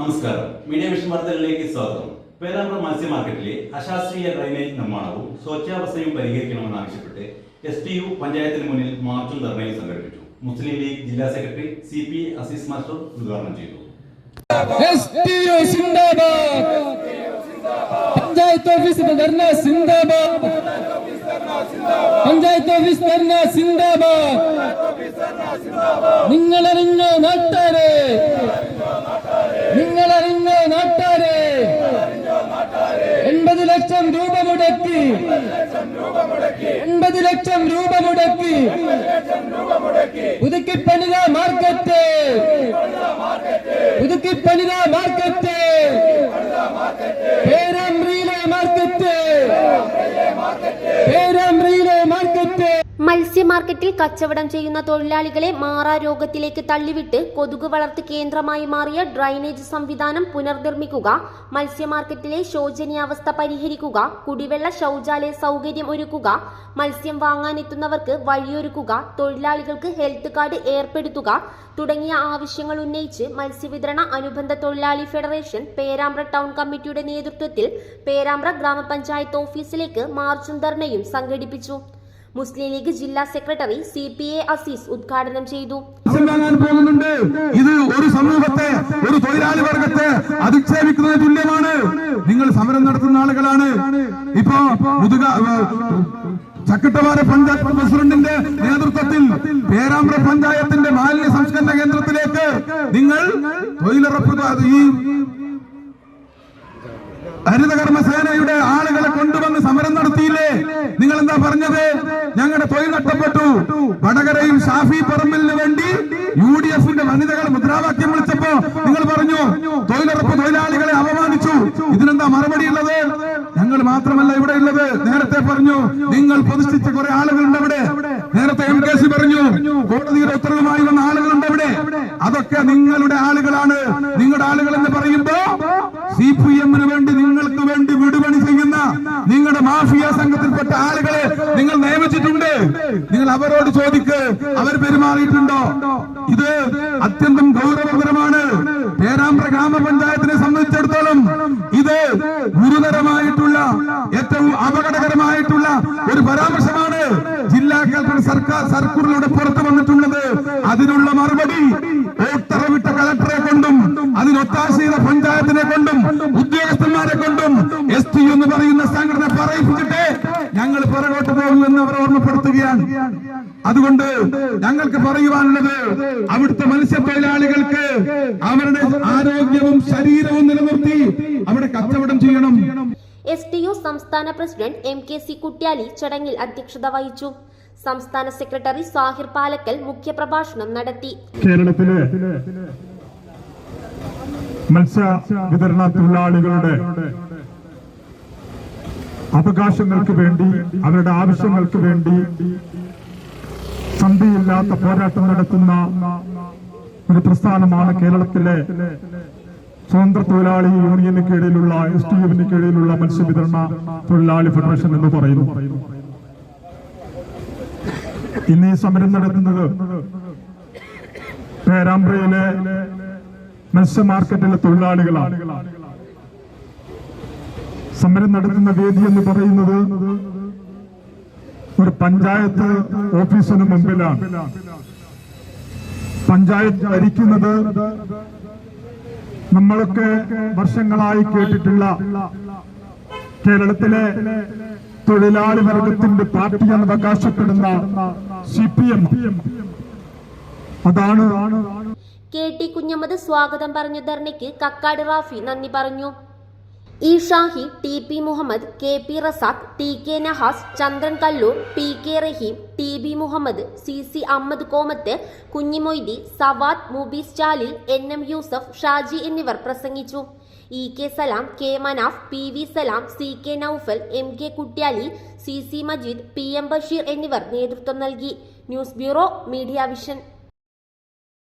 നമസ്കാരം. Media vision വാർത്തകളിലേക്ക് സ്വാഗതം. പേരാമ്പ്ര മത്സ്യ മാർക്കറ്റിലെ അശാസ്ത്രീയ ഡ്രൈനേജ് നിർമ്മാണവും ശോച്യാവസ്ഥയും പരിഹരിക്കണമെന്നാവശ്യപ്പെട്ട് എസ് ടി യു പഞ്ചായത്തിന് മുന്നിൽ മാർച്ചും ധർണയും സംഘടിപ്പിച്ചു. മുസ്ലിം ലീഗ് ജില്ലാ secretary C P Azeez master ഉദ്ഘാടനം ചെയ്തു. പഞ്ചായത്ത് ഓഫീസിന്റെ ധർണ സിന്ദാബാദ്. പഞ്ചായത്ത് ഓഫീസ് ധർണ സിന്ദാബാദ് നിങ്ങളറിഞ്ഞോ നാട്ടാരെ നിങ്ങളറിഞ്ഞോ നാട്ടാരെ എൺപത് ലക്ഷം രൂപ മുടക്കി എൺപത് ലക്ഷം രൂപ മുടക്കി പുതുക്കി പണിത മാർക്കറ്റ് പുതുക്കി പണിത മാർക്കറ്റ് പേരാമ്പ്രിയിലെ മാർക്കറ്റ് പേരാമ്പ്രിയിലെ മാർക്കറ്റ് മത്സ്യ മാർക്കറ്റിൽ കച്ചവടം ചെയ്യുന്ന തൊഴിലാളികളെ മാറാ രോഗത്തിലേക്ക് തള്ളിവിട്ട് കൊതുക് വളർത്ത് കേന്ദ്രമായി മാറിയ ഡ്രൈനേജ് സംവിധാനം പുനർനിർമ്മിക്കുക മത്സ്യ മാർക്കറ്റിലെ ശോചനീയാവസ്ഥ പരിഹരിക്കുക കുടിവെള്ള ശൗചാലയ സൗകര്യം ഒരുക്കുക മത്സ്യം വാങ്ങാനെത്തുന്നവർക്ക് വഴിയൊരുക്കുക തൊഴിലാളികൾക്ക് ഹെൽത്ത് കാർഡ് ഏർപ്പെടുത്തുക തുടങ്ങിയ ആവശ്യങ്ങൾ ഉന്നയിച്ച് മത്സ്യവിതരണ അനുബന്ധ തൊഴിലാളി ഫെഡറേഷൻ പേരാമ്പ്ര ടൗൺ കമ്മിറ്റിയുടെ നേതൃത്വത്തിൽ പേരാമ്പ്ര ഗ്രാമപഞ്ചായത്ത് ഓഫീസിലേക്ക് മാർച്ചും ധർണയും സംഘടിപ്പിച്ചു. മുസ്ലിം ലീഗ് ജില്ലാ secretary C P A Azeez ഉദ്ഘാടനം ചെയ്തു. പോകുന്നുണ്ട് ഇത് ഒരു സമൂഹത്തെ ഒരു തൊഴിലാളി വർഗത്തെ അധിക്ഷേപിക്കുന്നത് തുല്യമാണ്. നിങ്ങൾ സമരം നടത്തുന്ന ആളുകളാണ്. ഇപ്പോ മുതുക ചക്കട്ടവാര പഞ്ചായത്ത് പ്രസിഡന്റിന്റെ നേതൃത്വത്തിൽ പേരാമ്പ്ര പഞ്ചായത്തിന്റെ മാലിന്യ സംസ്കരണ കേന്ദ്രത്തിലേക്ക് നിങ്ങൾ തൊഴിലുറപ്പ് ഈ ഹരിതകർമ്മ സേനയുടെ തൊഴിൽ നഷ്ടപ്പെട്ടു. വടകരയിൽ ഷാഫി പറമ്പിലിന് വേണ്ടി യു ഡി എഫിന്റെ വനിതകൾ മുദ്രാവാക്യം വിളിച്ചപ്പോ നിങ്ങൾ പറഞ്ഞു തൊഴിലുറപ്പ് തൊഴിലാളികളെ അപമാനിച്ചു. ഇതിനെന്താ മറുപടി ഉള്ളത്? ഞങ്ങൾ മാത്രമല്ല ഇവിടെ ഉള്ളത്. നേരത്തെ പറഞ്ഞു നിങ്ങൾ പ്രതിഷ്ഠിച്ച കുറെ ആളുകളുണ്ട് അവിടെ. നേരത്തെ എം കെ സി പറഞ്ഞു കോടതിയുടെ ഉത്തരവുമായി വന്ന ആളുകളുണ്ട് അവിടെ. അതൊക്കെ നിങ്ങളുടെ ആളുകളാണ്. നിങ്ങളുടെ ആളുകൾ എന്ന് പറയുമ്പോ സി പി എമ്മിന് വേണ്ടി നിങ്ങൾക്ക് വേണ്ടി വിടുപണി ചെയ്യുന്ന നിങ്ങളുടെ മാഫിയ സംഘത്തിൽപ്പെട്ട നിയമിച്ചിട്ടുണ്ട് നിങ്ങൾ അവരോട് ചോദിക്ക് അവർ പെരുമാറിയിട്ടുണ്ടോ? ഇത് അത്യന്തം ഗൗരവകരമാണ് പേരാമ്പ്ര ഗ്രാമപഞ്ചായത്തിനെ സംബന്ധിച്ചിടത്തോളം ഇത് ഗുരുതരമായിട്ടുള്ള ഏറ്റവും അപകടകരമായിട്ടുള്ള ഒരു പരാമർശമാണ് ജില്ലാ കളക്ടർ സർക്കാർ സർക്കുറിലൂടെ പുറത്തു വന്നിട്ടുള്ളത്. അതിനുള്ള മറുപടി ഉത്തരവിട്ട കളക്ടറെ കൊണ്ടും അതിനൊത്താശ ചെയ്ത പഞ്ചായത്തിനെ കൊണ്ടും ഉദ്യോഗസ്ഥന്മാരെ കൊണ്ടും എസ് ടി എന്ന് പറയുന്ന സംഘടന പറയിപ്പിച്ചിട്ട് പോകുമെന്ന് അവർ ഓർമ്മപ്പെടുത്തുകയാണ്. അതുകൊണ്ട് ഞങ്ങൾക്ക് പറയുവാനുള്ളത് അവിടുത്തെ മത്സ്യത്തൊഴിലാളികൾക്ക് അവരുടെ ആരോഗ്യവും ശരീരവും നിലനിർത്തി അവിടെ കച്ചവടം ചെയ്യണം. എസ് ടി യു സംസ്ഥാന president M K C Kuttiyali ചടങ്ങിൽ അധ്യക്ഷത വഹിച്ചു. സംസ്ഥാന സെക്രട്ടറി സാഹിർ പാലക്കൽ മുഖ്യപ്രഭാഷണം നടത്തി. കേരളത്തിലെ മത്സ്യ വിതരണ തൊഴിലാളികളുടെ അവകാശങ്ങൾക്ക് വേണ്ടി അവരുടെ ആവശ്യങ്ങൾക്ക് വേണ്ടി സന്ധിയില്ലാത്ത പോരാട്ടം നടത്തുന്ന ഒരു പ്രസ്ഥാനമാണ് കേരളത്തിലെ സ്വതന്ത്ര തൊഴിലാളി യൂണിയന് കീഴിലുള്ള എസ് ടി യുവിന് കീഴിലുള്ള മത്സ്യവിതരണ തൊഴിലാളി ഫെഡറേഷൻ എന്ന് പറയുന്നു. ഇന്ന് ഈ സമരം നടത്തുന്നത് പേരാമ്പ്രയിലെ മത്സ്യ മാർക്കറ്റിലെ തൊഴിലാളികളാണ്. സമരം നടത്തുന്ന വേദി എന്ന് പറയുന്നത് ഒരു പഞ്ചായത്ത് ഓഫീസിന് മുമ്പിലാണ്. പഞ്ചായത്ത് ഭരിക്കുന്നത് നമ്മളൊക്കെ വർഷങ്ങളായി കേട്ടിട്ടുള്ള കേരളത്തിലെ തൊഴിലാളി വർഗത്തിന്റെ പാർട്ടി എന്ന് അവകാശപ്പെടുന്ന സി പി എം. അതാണ് കെ ടി കുഞ്ഞമ്മദ് സ്വാഗതം പറഞ്ഞു ധർണയ്ക്ക് കക്കാട് റാഫി നന്ദി പറഞ്ഞു. E T P Muhammad K P Razak T K Nahas Chandran Kallur P K Raheem T B Muhammad C C Ahammed Komath Kunhimoidi Sawad Mubees Chalil N M Yusuf Shaji എന്നിവർ പ്രസംഗിച്ചു. E K Salam K Manaf P V Salam C K Naufal M K Kuttiyali C C Majeed P M Basheer എന്നിവർ നേതൃത്വം നൽകി. News bureau media vision.